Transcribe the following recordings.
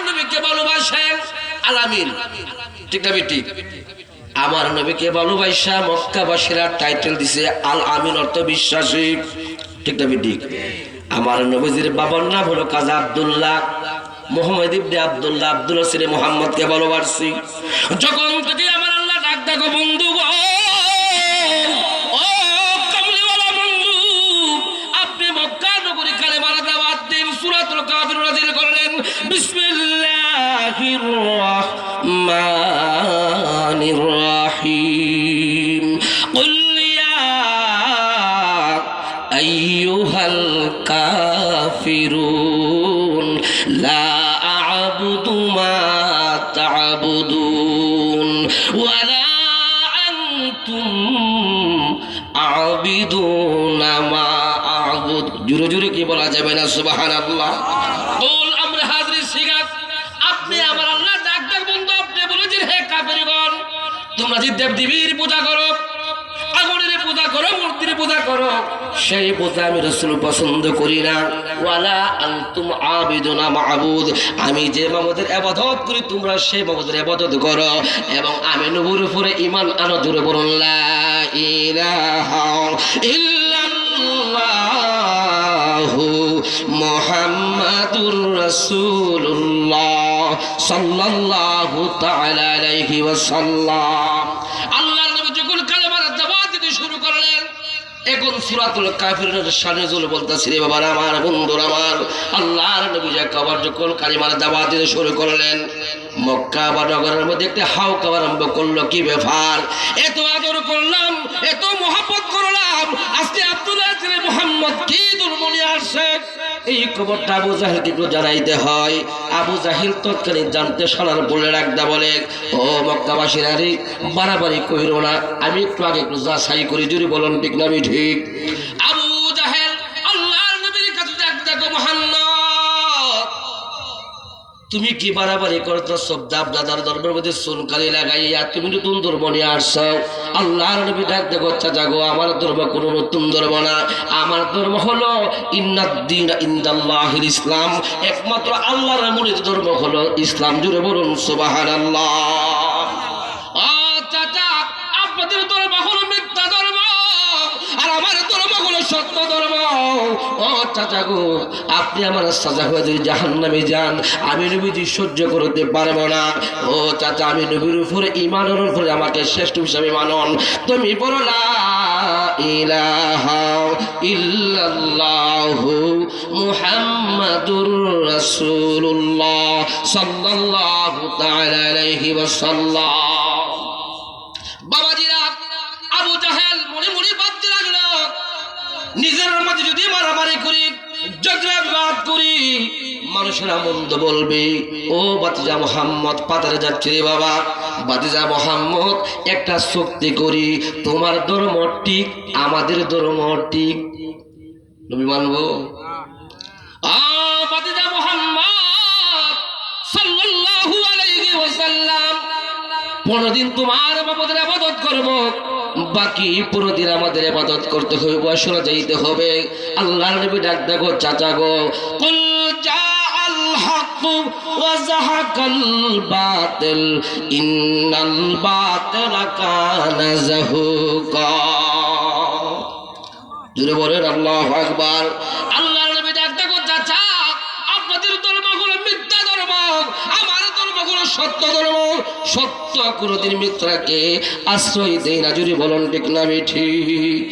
আমার নবীকে ভালোবাসেন? আলামিন। ঠিক না বেটি? আমার নবীকে ভালোবাসা মক্কাবাসীরা টাইটেল দিছে আল আমিন অর্থ বিশ্বাসী। ঠিক না বেটি? আমার নবীজির বাবার নাম হলো কাজা আব্দুল্লাহ। মোহাম্মদ ইবনে আব্দুল্লাহ আব্দুল হাসির মোহাম্মদকে ভালোবাসছি যখন থেকে আমার আল্লাহ ডাক ডাকো বন্ধু আপনি মক্কা নগরী কালে মারা দাওয়াত দিন, সূরাতুল কাফির নাযিল করলেন। বিসমিল্লাহির الرحمن الرحيم قل يا أيها الكافرون لا أعبد ما تعبدون ولا أنتم أعبدون ما أعبد جرو جرو كي بلا جبنا سبحان الله قول أمر حاضر سيغا তোমরা যে দেব দেবীর পূজা করো, আগুনের পূজা করো, মূর্তির পূজা করো, সেই পূজা আমি রসুল পছন্দ করি না। ওয়ালা আনতুম আবিদুনা মাহবুদ আমি যে মামুদের আবাদত করি, তোমরা সেই মামুদের আবাদত করো। এবং আমি নবুর উপরে ইমান আনো জুড়ে বলুন মুহাম্মাদুর রাসূলুল্লাহ সাল্লাল্লাহু তাআলা আলাইহি ওয়াসাল্লাম আল্লাহর নবী যখন কালেমার দাওয়াত দিতে শুরু করলেন এখন সুরাতুল কাফির সামনে চলে বলতেছি রে বাবার, আমার বন্ধুর, আমার আল্লাহর নবী যে কবার যখন কালিমার দাবা দিতে শুরু করলেন। মক্কা বা নগরের মধ্যে একটি হাউকা আরম্ভ করল, কি ব্যাপার? এত আদর করলাম, এত মহাপত করলাম, আজকে আব্দুল্লাহ মোহাম্মদ কি দুর্মনি আসছে? এই খবরটা আবু জাহিলকে একটু জানাইতে হয়। আবু জাহিল তৎকালীন জানতে শোনার বলে রাখদা বলে, ও মক্কাবাসীর আরে বাড়াবাড়ি কইরো না, আমি একটু আগে একটু যাচাই করি, যদি বলুন ঠিক না, আমি ঠিক। আবু তুমি কি বাড়াবাড়ি করতো শব্দ দাদার ধর্মের মধ্যে সুনকালি লাগাইয়া তুমি নতুন ধর্ম নিয়ে আসছ? আল্লাহর নবী ডাক দেখো আচ্ছা জাগো, আমার ধর্ম কোনো নতুন ধর্ম না। আমার ধর্ম হলো ইন্নাদ্দিন ইসলাম। একমাত্র আল্লাহর মনিত ধর্ম হলো ইসলাম। জুড়ে বলুন সুবাহ ও আর আমার ধর্ম হলো সত্য ধর্ম। ও চাচা গো, আপনি আমার সাজা হয়ে যদি জাহান নামে যান, আমি নবীজি সহ্য করতে পারব না। ও চাচা, আমি নবীর উপরে, ইমানের উপরে আমাকে শ্রেষ্ঠ হিসাবে মানন। তুমি বলো ওয়াসাল্লাম। বাবাজিরা, আবু জাহেল মনে মনে নিজের মাঝে যদি মারামারি করি জগরাবাদ করি, মানুষেরা মন্দ বলবে, ও বাতিজা মোহাম্মদ পাতারে যাচ্ছে রে বাবা। বাতিজা মোহাম্মদ, একটা শক্তি করি, তোমার ধর্ম ঠিক, আমাদের ধর্ম ঠিক। নবী মানবো? বাতিজা মোহাম্মদ, সাল্লাল্লাহু আলাইহি ওয়াসাল্লাম, পনেরো দিন তোমার বাবাদের আবাদত করব। বাকি পুরো দিন আমাদের আবাদত করতে হবে বসরা যাইতে হবে। গো আল্লাহু নবী ডাক দেখো চাচা মিথ্যা ধর্ম, আমার ধর্ম হলো সত্য ধর্ম। সত্য কোনোদিন মিথ্যাকে আশ্রয় দেয় না, যদি বলুন ঠিক না ঠিক।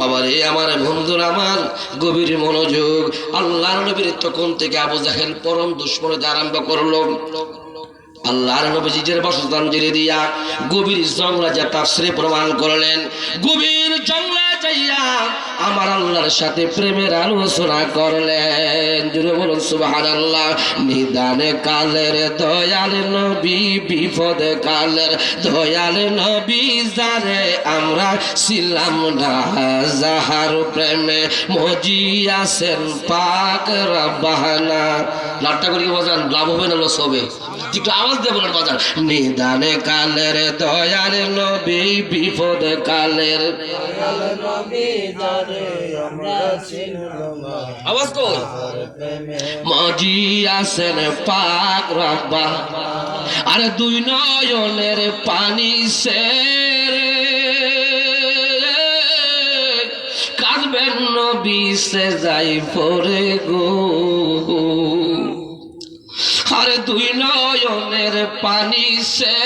বাবারে, আমার বন্ধুর আমার গভীর মনোযোগ। আল্লাহর নবীর তখন থেকে আবু জাহেল পরম দুশ্মনতে আরম্ভ করল। আল্লাহর নবীজির বাসস্থান জেরে দিয়া গভীর জঙ্গলা যা তাফসিরে প্রমাণ করলেন। গভীর জঙ্গলে চাইয়া আমার আল্লাহর সাথে প্রেমের আলোচনা করলেন। জুড়ে বলুন সুবাহান আল্লাহ নিদানে কালের, দয়াল নবী বিপদে কালের। দয়াল নবী যারে আমরা ছিলাম না, যাহার প্রেমে মজি আছেন পাক রাব্বাহানা লাটটা করে কি লাভ হবে না, লস হবে। একটু আওয়াজ দিয়ে বলেন বাজান। নিদানে কালের নবী, বিপদে কালের। আওয়াজ কই? মজি আছেন পাক রব্বা, আর দুই নয়নের পানি সে কাঁদবেন নবী, সে যাই পরে গো। আর দুই নয়নের পানি সে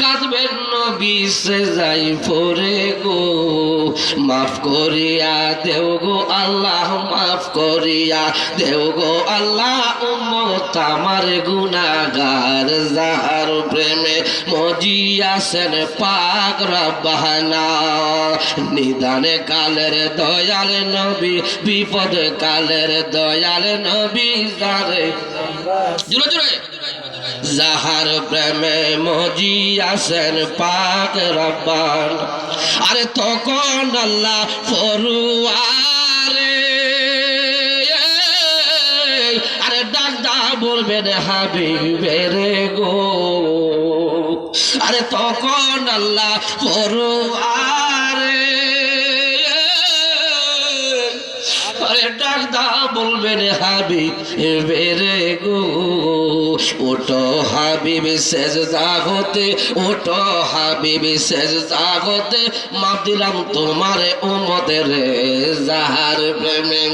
কাঁদবেন নবী সে যাই পরে মাফ করিয়া, দেও গো আল্লাহ মাফ করিয়া, দেও গো আল্লাহ উম্মত আমার গুনাগার যাহার প্রেমে মজিয়াছেন পাক রব্বানা নিদানে কালের দয়াল নবী বিপদ কালের দয়াল নবী, যারে জুড়ে যাহার প্রেমে মজি আসেন পাক রব্বান। আরে তখন আল্লাহ ফরুয়ারে, আরে ডাক দা বলবেন, হাবিবের গো। আরে তখন আল্লাহ ফরুয়ারে, আরে ডাক দা বলবেন হাবিব বেরে গো। ওটো হাবিব শেষ হতে ওটো হাবিব শেষ হতে মাপ তোমার উমদের যাহার প্রেমে।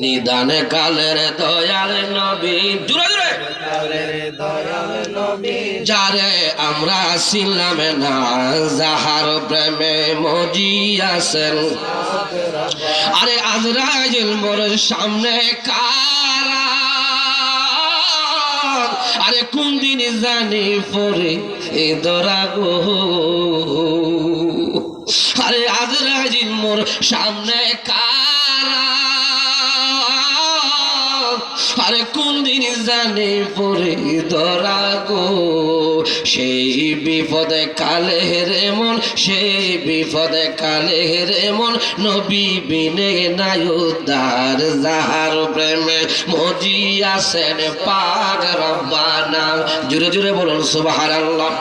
নিদানে কালের দয়াল নবী। জুড়ে জুড়ে যারে আমরা ছিলাম না, যাহার প্রেমে মজি আছেন আরে আজরাইল মোর সামনে কারা? আরে কোন দিন জানি পরে এ দরা গো আরে আজরাইল মোর সামনে কারা? আরে কোন দিন জানে পরে গো সেই বিপদে কালে রে মন, সেই বিপদে কালে রে মন। নবী বিনে নাই উদ্ধার, যাহার প্রেমে মজি আসেন পাক রব্বানা। জুড়ে জুড়ে বলুন, সুবহানাল্লাহ।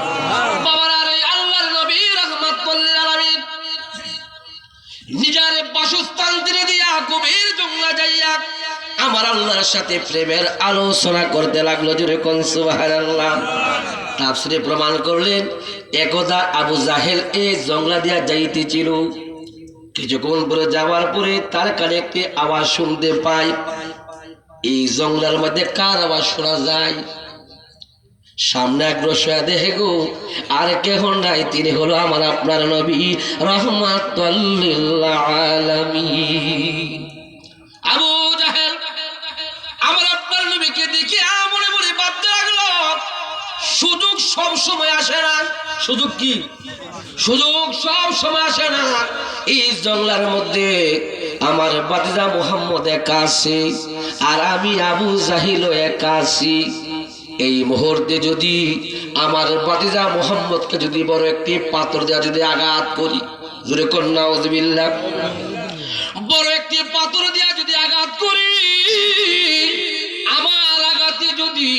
নিজের বাসস্থান দিয়ে যাইয়া আমার আল্লাহর সাথে প্রেমের আলোচনা করতে লাগল। জুড়ে কোন সুবহানাল্লাহ। তাফসিরে প্রমাণ করলেন, একদা আবু জাহেল এই জঙ্গলা দিয়া যাইতেছিল। কিছুক্ষণ পরে যাওয়ার পরে তার কানে একটি আওয়াজ শুনতে পাই, এই জঙ্গলার মধ্যে কার আওয়াজ শোনা যায়? সামনে আগ্রসয়া দেখে গো, আর কেহ নাই, তিনি হলো আমার আপনার নবী আলামিন। আবু সুযোগ সব সময় আসে না। সুযোগ কি? সুযোগ সব সময় আসে না। এই জঙ্গলার মধ্যে আমার বাতিজা মোহাম্মদ একা আছে, আর আমি আবু জাহিল একা আছি। এই মুহূর্তে যদি আমার বাতিজা মোহাম্মদকে যদি বড় একটি পাথর দেওয়া যদি আঘাত করি, জোরে কন্যা ওজবিল্লা বড় একটি পাথর দিয়া যদি আঘাত করি, আমার আঘাতে যদি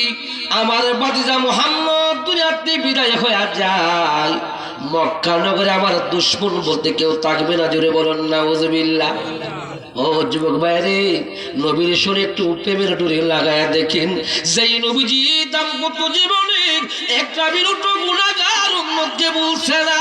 আমার বাদিজা মোহাম্মদ দুনিয়াতে বিদায় হয়ে যায় মক্কা নগরে আমার দুশ্মন বলতে কেউ থাকবে না, জোরে বলুন না ওজবিল্লা ও যুবক বাইরে নবীর শুনে একটু প্রেমের ডুরে লাগায় দেখেন। যেই নবীজি দাম্পত্য জীবনে একটা বিরুদ্ধ গুণাগার মধ্যে বলছে না।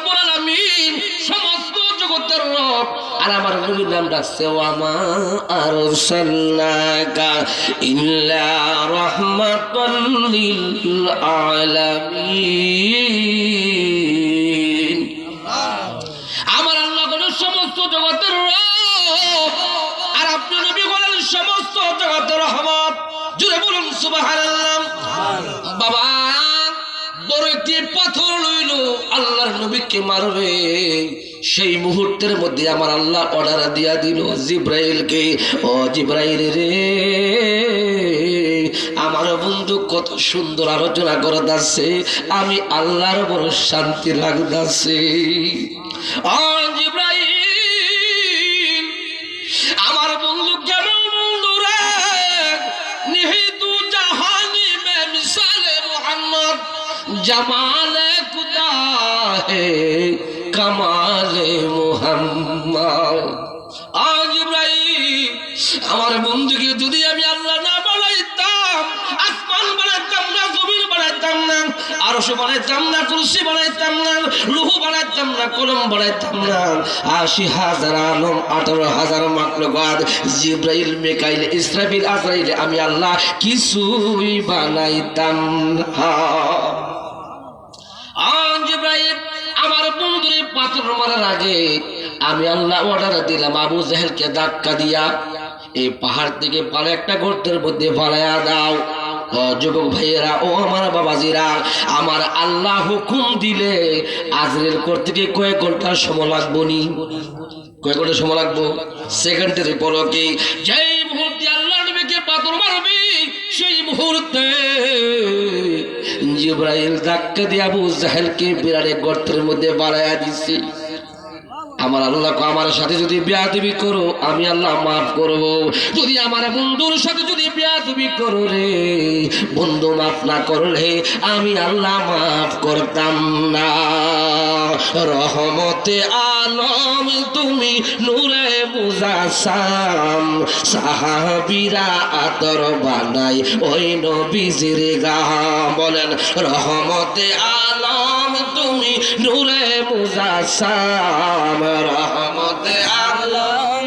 আর আমার নবীর নাম ডাকছে ওয়ামা আর সাল্লাকা ইল্লা রহমাতাল লিল আমার আল্লাহ কোন সমস্ত জগতের রব আর আপনি নবী বলেন, সমস্ত জগতের রহমত। জুড়ে বলুন, সুবহানাল্লাহ। বাবা, বড় একটি পাথর লইল, আল্লাহর নবীকে মারবে। সেই মুহূর্তের মধ্যে আমার আল্লাহ অর্ডার দিয়া দিল, জিব্রাইলকে, ও জিব্রাইল রে, আমার বন্ধু কত সুন্দর আলোচনা করতেছে আমি আল্লাহর বড় শান্তি লাগতেছে আমার বন্ধু কেমন বন্ধু রে? নিহিতু জাহানি মিসালে মোহাম্মদ, জামালে খুদা হে। কামালে মোহাম্মদ। আজ ইব্রাহিম আমার বন্ধুকে যদি আমি আল্লাহ না বানাইতাম, আসমান বানাইতাম না, জমিন বানাইতাম না, আরশ বানাইতাম না কুরসি বানাইতাম না, লুহু বানাইতাম না, কলম বানাইতাম না, আশি হাজার আলম, আঠারো হাজার মাকলুকাত জিব্রাইল, মেকাইল, ইসরাফিল, আজরাইল, আমি আল্লাহ কিছুই বানাইতাম না আজ ইব্রাহিম আমার বন্ধুরে পাথর মারার আগে আমি আল্লাহ অর্ডার দিলাম, আবু জাহেলকে ধাক্কা দিয়া। এই পাহাড় থেকে পালে একটা গর্তের মধ্যে ফালাইয়া দাও। যুবক ভাইয়েরা, ও আমার বাবাজিরা, আমার আল্লাহ হুকুম দিলে আজরের কর থেকে কয়েক ঘণ্টার সময় লাগবো নি। কয়েক ঘণ্টা সময় লাগবো? সেকেন্ডের পরকে যেই মুহূর্তে আল্লাহ নবীকে পাথর মারবি, সেই মুহূর্তে জিব্রাইল ধাক্কা দিয়ে আবু জাহেলকে বিরাটে গর্তের মধ্যে বাড়াইয়া দিছে। আমার আল্লাহ আমার সাথে যদি বিয়া তুমি করো, আমি আল্লাহ মাফ করব। যদি আমার বন্ধুর সাথে যদি বিয়া তুমি করো রে, বন্ধু মাফ না করলে আমি আল্লাহ মাফ করতাম না। রহমতে আলম তুমি নূরে মুজাসাম সাহাবিরা আতর বানাই ওই নবীজির গাহা বলেন, রহমতে আলম তুমি নূরে মুজাসাম, রহমতে আলম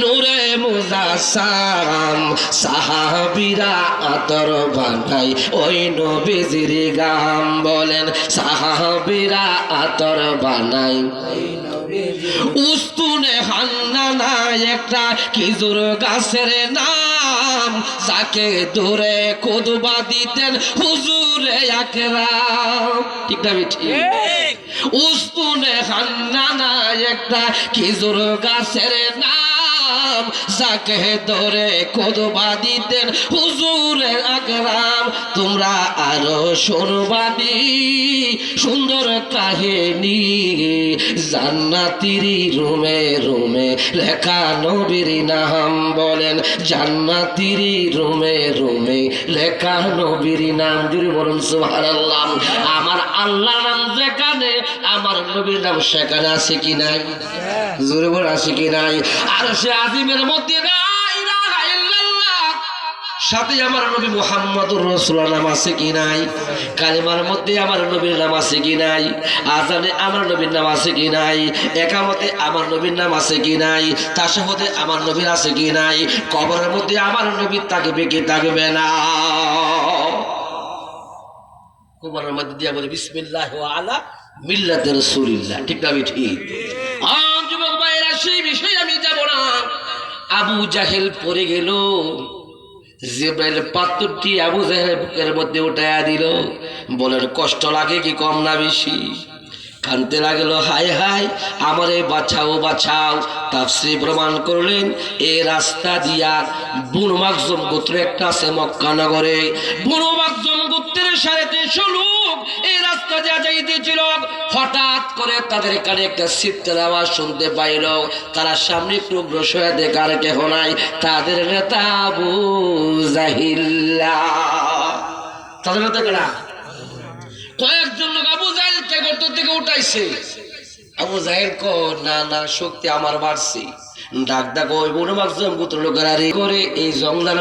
নূরে মুজাসাম, সাহাবিরা আতর বানাই, ওই নবীজির গাম বলেন, সাহাবিরা আতর বানাই। উস্তুনে হান্নানা একটা কিজুর গাছের নাম যাকে দূরে কুদবা দিতেন হুজুরে আকরাম। ঠিক না বেঠি উস্তুনে হান্নানা একটা কিজুর গাছের নাম যাকে ধরে কোদবা দিতেন হুজুরে আকরাম তোমরা আরও শুনবানি সুন্দর কাহিনী জান্নাতিরি রুমে রুমে লেখা নবীর নাম বলেন। জান্নাতিরি রুমে রুমে লেখা নবীর নাম। জুড়ে বলুন, সুবহানাল্লাহ। আমার আল্লাহ নাম যেখানে, আমার নবীর নাম সেখানে আছে কি নাই? জোরে বলে আছে কি নাই? আর সে আজিমের মধ্যে সাথে আমার নবী মোহাম্মদুর রসুল্লাহ নাম আছে কি নাই? কালিমার মধ্যে আমার নবীর নাম আছে কি নাই? আজানে আমার নবীর নাম আছে কি নাই? একামতে আমার নবীর নাম আছে কি নাই? তাসাহতে আমার নবীর আছে কি নাই? কবরের মধ্যে আমার নবীর থাকবে কি থাকবে না? কবরের মধ্যে দিয়া বলে, বিসমিল্লাহ আলা মিল্লাতে রসুলিল্লাহ। ঠিক না ঠিক। সেই বিষয়ে আমি যাব না। আবু জাহেল পড়ে গেল। পাত্রটি আবু জাহেলের বুকের মধ্যে উঠাইয়া দিল। কষ্ট লাগে কি কম না বেশি। কানতে প্রমাণ করলেন এই রাস্তা দিয়া বুনমাকজম গোত্র একটা আছে মক্কা নগরে। বুনমাকজম গোত্রের সাড়ে তিনশো লোক এই হঠাৎ করে তাদের কানে একটা চিত্রের আওয়াজ শুনতে পাইল। তারা সামনে একটু তাদের নেতা আবু জাহিল্লা। তাদের নেতা কেনা কয়েকজন লোক আবু জাহেলকে থেকে উঠাইছে। আবু জাহেল না না, শক্তি আমার বাড়ছে। ডাক ডাক, ওই বনবাগ গোত্র লোকেরা করে এই জঙ্গলের